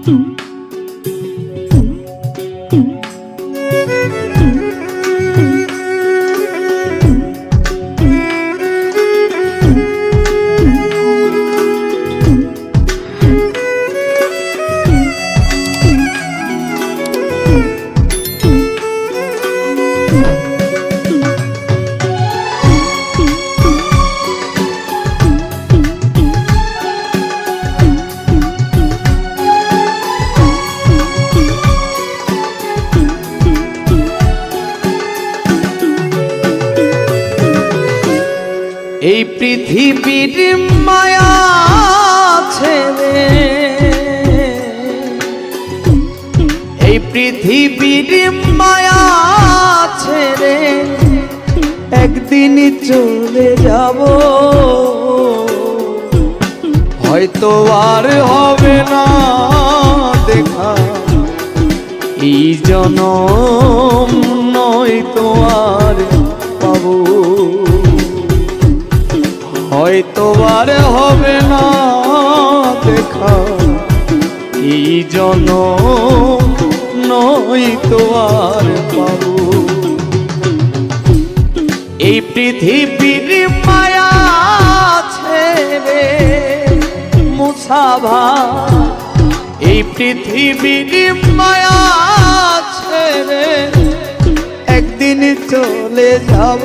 Mm-hmm. এই পৃথিবীর মায়া ছেড়ে। এই পৃথিবীর মায়া ছেড়ে একদিন চলে যাব। হয়তো আর হবে না দেখা। এই জনম নয় তো আর। হয়তো আর হবে না দেখা। এই জন নই তো আর পাবো। এই পৃথিবীর মায়া ছেড়ে মুসাভা এই পৃথিবীর মায়া ছেড়ে একদিন চলে যাব।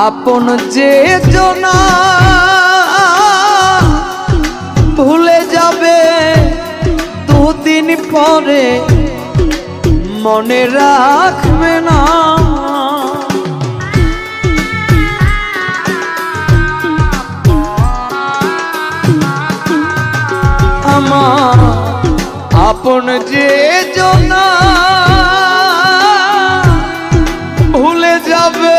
আপন যে জনা ভুলে যাবে দুদিন পরে মনে রাখবে না। আপন যে জনা ভুলে যাবে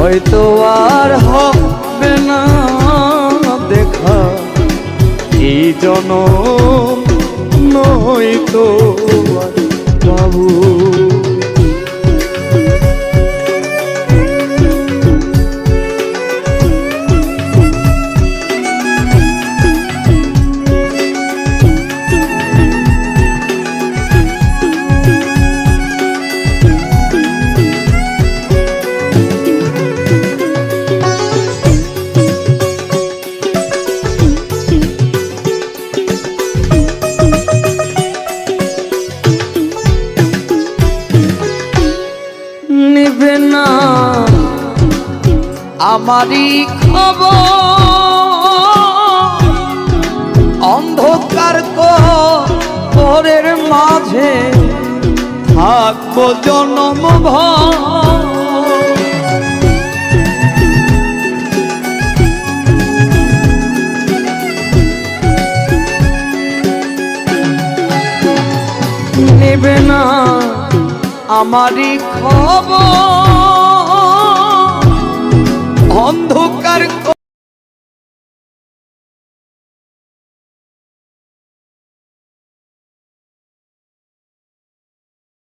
হয়তো আর হবে না দেখা। এই জন নয় আমারই খবর। অন্ধকার পরের মাঝে থাকব জনম নেবে না আমারই খবর। অন্ধকার